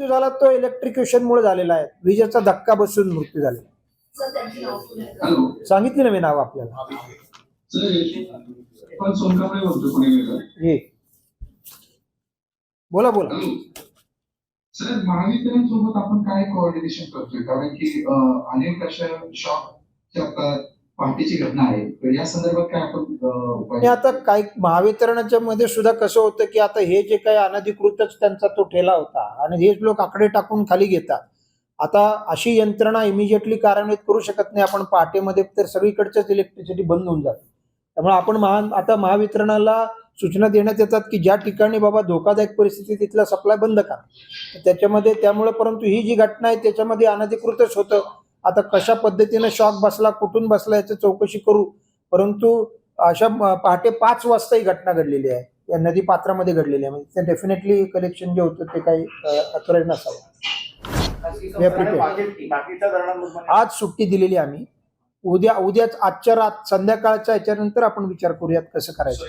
मृत्यू झाला तो इलेक्ट्रिक्युशन मुळे झालेला आहे. विजेचा धक्का बसून मृत्यू झालेला सांगितले ना मी नाव आपल्याला. बोला बोला. सर महावितरणसोबत आपण काय कोऑर्डिनेशन करतोय? कारण की अनेक अशा शॉकच्या आता घटना आहे. तर या संदर्भात काय आपण उपाय आता काय महावितरणाच्या मध्ये सुद्धा कसं होतं की आता हे जे काही अनधिकृतच त्यांचा तो ठेला होता आणि हेच लोक आकडे टाकून खाली घेतात. आता अशी यंत्रणा इमिजिएटली कार्यान्वित करू शकत नाही आपण पहाटेमध्ये तर सगळीकडच्याच इलेक्ट्रिसिटी बंद होऊन जाते. त्यामुळे आपण महा आता महावितरणाला सूचना देण्यात येतात की ज्या ठिकाणी बाबा धोकादायक परिस्थिती तिथला सप्लाय बंद करा. त्याच्यामध्ये त्यामुळे परंतु ही जी घटना आहे त्याच्यामध्ये अनधिकृतच होतं. आता कशा पद्धतीने शॉक बसला कुठून बसला याची चौकशी करू? परंतु अशा म- पहाटे पाच वाजता ही घटना घडलेली आहे. या नदी पात्रामध्ये घडलेली आहे. म्हणजे ते डेफिनेटली कलेक्शन जे होतं ते काही अथॉराईज नसावं. हे आज सुट्टी दिलेली आम्ही. उद्या उद्याच आजच्या रात संध्याकाळच्या याच्यानंतर आपण विचार करूयात कसं करायचं.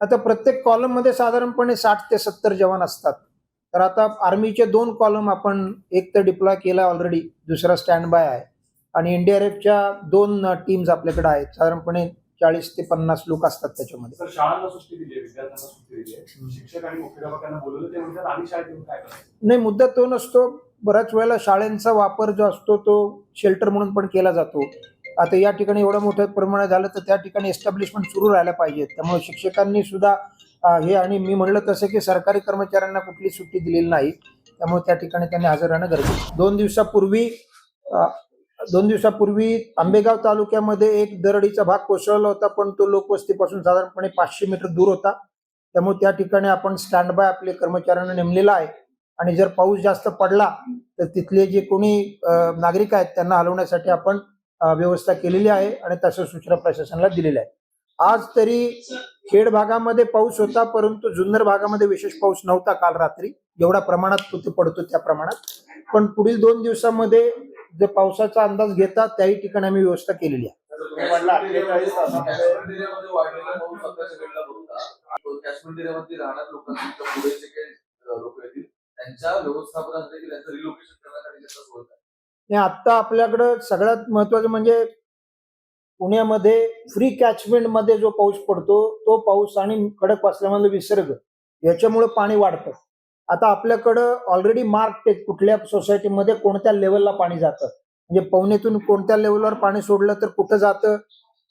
आता प्रत्येक कॉलममध्ये साधारणपणे साठ ते सत्तर जवान असतात. तर आता आर्मीचे दोन कॉलम आपण एक तर डिप्लॉय केला ऑलरेडी दुसरा स्टँड बाय आहे. आणि एनडीआरएफच्या दोन टीम्स आपल्याकडे आहेत. साधारणपणे चाळीस ते पन्नास लोक असतात त्याच्यामध्ये. नाही मुद्दा तो नसतो. बऱ्याच वेळेला शाळेंचा वापर जो असतो तो शेल्टर म्हणून पण केला जातो. आता या ठिकाणी एवढ्या मोठ्या प्रमाणात झालं तर त्या ठिकाणी एस्टॅब्लिशमेंट सुरू राहायला पाहिजेत त्यामुळे शिक्षकांनी सुद्धा हे आणि मी म्हणलं तसं की सरकारी कर्मचाऱ्यांना कुठली सुट्टी दिलेली नाही त्यामुळे त्या ठिकाणी त्यांनी हजर राहणं गरजेचं दोन दिवसापूर्वी दोन दिवसापूर्वी आंबेगाव तालुक्यामध्ये एक दरडीचा भाग कोसळला होता पण तो लोकवस्तीपासून साधारणपणे पाचशे मीटर दूर होता. त्यामुळे त्या ठिकाणी आपण स्टँड बाय आपले कर्मचाऱ्यांना नेमलेला आहे. आणि जर पाऊस जास्त पडला तर तिथले जे कोणी नागरिक आहेत त्यांना हलवण्यासाठी आपण व्यवस्था केलेली आहे आणि तसं सूचना प्रशासनाला दिलेल्या आहे. आज तरी खेड भागामध्ये पाऊस होता परंतु जुन्नर भागामध्ये विशेष पाऊस नव्हता काल रात्री. जेवढ्या प्रमाणात पडतो त्या प्रमाणात. पण पुढील दोन दिवसामध्ये जे पावसाचा अंदाज घेता त्याही ठिकाणी आम्ही व्यवस्था केलेली आहे. आता आपल्याकडं सगळ्यात महत्वाचं म्हणजे पुण्यामध्ये फ्री कॅचमेंटमध्ये जो पाऊस पडतो तो पाऊस आणि कडक वाचल्यामधला विसर्ग याच्यामुळे पाणी वाढतं. आता आपल्याकडं ऑलरेडी मार्क आहेत कुठल्या सोसायटीमध्ये कोणत्या लेवलला पाणी जातं. म्हणजे पवनेतून कोणत्या लेवलवर पाणी सोडलं तर कुठं जातं?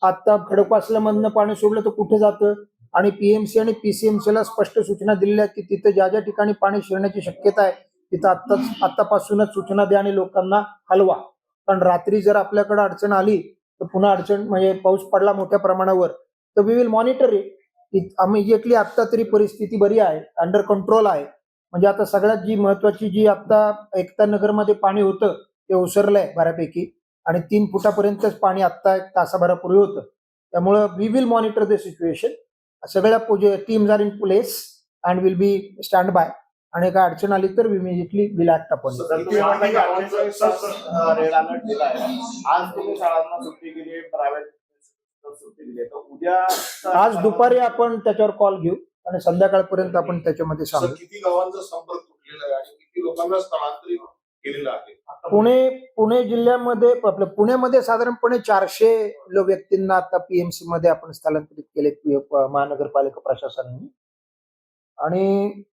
आता खडकवासल्यामधनं पाणी सोडलं तर कुठं जातं? आणि पीएमसी आणि पीसीएमसी ला स्पष्ट सूचना दिलेल्या की तिथं ज्या ज्या ठिकाणी पाणी शिरण्याची शक्यता आहे तिथं आत्ताच आत्तापासूनच सूचना द्या आणि लोकांना हलवा. कारण रात्री जर आपल्याकडे अडचण आली तर पुन्हा अडचण म्हणजे पाऊस पडला मोठ्या प्रमाणावर. तर we will monitor it immediately आत्ता तरी परिस्थिती बरी आहे अंडर कंट्रोल आहे. म्हणजे आता सगळ्यात जी महत्वाची जी आता एकता नगरमध्ये पाणी होतं ते ओसरलंय बऱ्यापैकी. आणि तीन फुटापर्यंतच पाणी आत्ता एक तासाभरापूर्वी होतं. त्यामुळं we will monitor the situation सगळ्या teams are in place and will be stand by आणि काय अडचण आली तर इमिजिएटली विल ऍक्ट आपण आज तुम्ही शाळांना सुट्टी दिली आहे प्रायव्हेट सुट्टी दिली आहे. तर उद्या आज दुपारी आपण त्याच्यावर कॉल घेऊ आणि संध्याकाळपर्यंत आपण त्याच्यामध्ये सांगू. किती गावांचा संपर्क तुटलेला आहे आणि किती लोकांना स्थलांतरित केलेलं आहे? पुणे पुणे जिल्ह्यामध्ये आपल्या पुण्यामध्ये साधारणपणे चारशे व्यक्तींना आता पीएमसी मध्ये आपण स्थलांतरित केले महानगरपालिका प्रशासनाने. आणि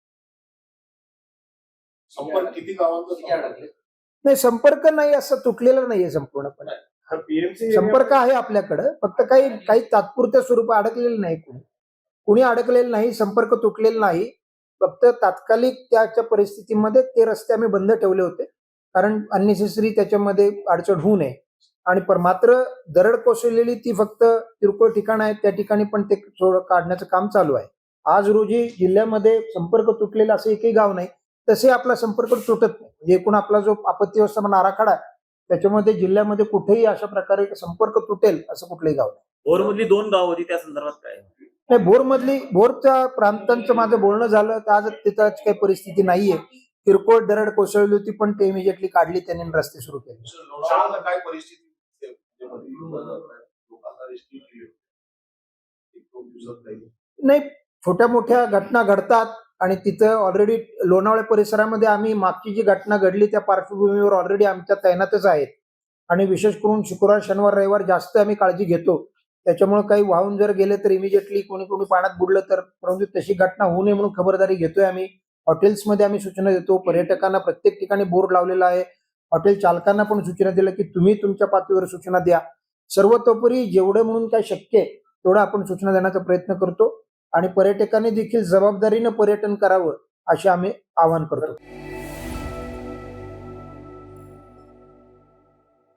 संपर्क किती गावांचा अडकले? नाही संपर्क नाही असं तुटलेलं नाहीये संपूर्णपणे पीएमसी संपर्क आहे आपल्याकडं फक्त काही काही तात्पुरत्या स्वरूपात अडकलेलं नाही कुणी. कुणी अडकलेलं नाही संपर्क तुटलेला नाही. फक्त तात्कालिक त्याच्या परिस्थितीमध्ये ते रस्ते आम्ही बंद ठेवले होते. कारण अननेसेसरी त्याच्यामध्ये अडचण होऊ नये. आणि पर मात्र दरड कोसळलेली ती फक्त किरकोळ ठिकाण आहे त्या ठिकाणी पण ते थोडं काढण्याचं काम चालू आहे. आज रोजी जिल्ह्यामध्ये संपर्क तुटलेला असं एकही गाव नाही. तसे आपला संपर्क तुटत नाही. म्हणजे एकूण आपला जो आपत्ती व्यवस्थापन आराखडा आहे त्याच्यामध्ये जिल्ह्यामध्ये कुठेही अशा प्रकारे संपर्क तुटेल असं कुठलंही गाव नाही. भोरमधली दोन गाव होती त्या संदर्भात काय? नाही भोरमधली भोरच्या प्रांतांचं माझं बोलणं झालं तर आज तिथं काही परिस्थिती नाहीये. किरकोळ दरड कोसळली होती पण ते इमिजिएटली काढली त्यांनी रस्ते सुरू केले. काय परिस्थिती नाही छोट्या मोठ्या घटना घडतात. आणि तिथं ऑलरेडी लोणावळ्या परिसरामध्ये आम्ही मागची जी घटना घडली त्या पार्श्वभूमीवर ऑलरेडी आमच्या तैनातच आहेत. आणि विशेष करून शुक्रवार शनिवार रविवार जास्त आम्ही काळजी घेतो. त्याच्यामुळे काही वाहून जर गेले तर इमिजिएटली कोणी कोणी पाण्यात बुडलं तर परंतु तशी घटना होऊ नये म्हणून खबरदारी घेतोय आम्ही. हॉटेल्समध्ये आम्ही सूचना देतो. पर्यटकांना प्रत्येक ठिकाणी बोर्ड लावलेला आहे. हॉटेल चालकांना पण सूचना दिल्या की तुम्ही तुमच्या पातळीवर सूचना द्या. सर्वतोपरी जेवढं म्हणून काय शक्य आहे तेवढं आपण सूचना देण्याचा प्रयत्न करतो. आणि पर्यटकांनी देखील जबाबदारीनं पर्यटन करावं असे आम्ही आवाहन करतो.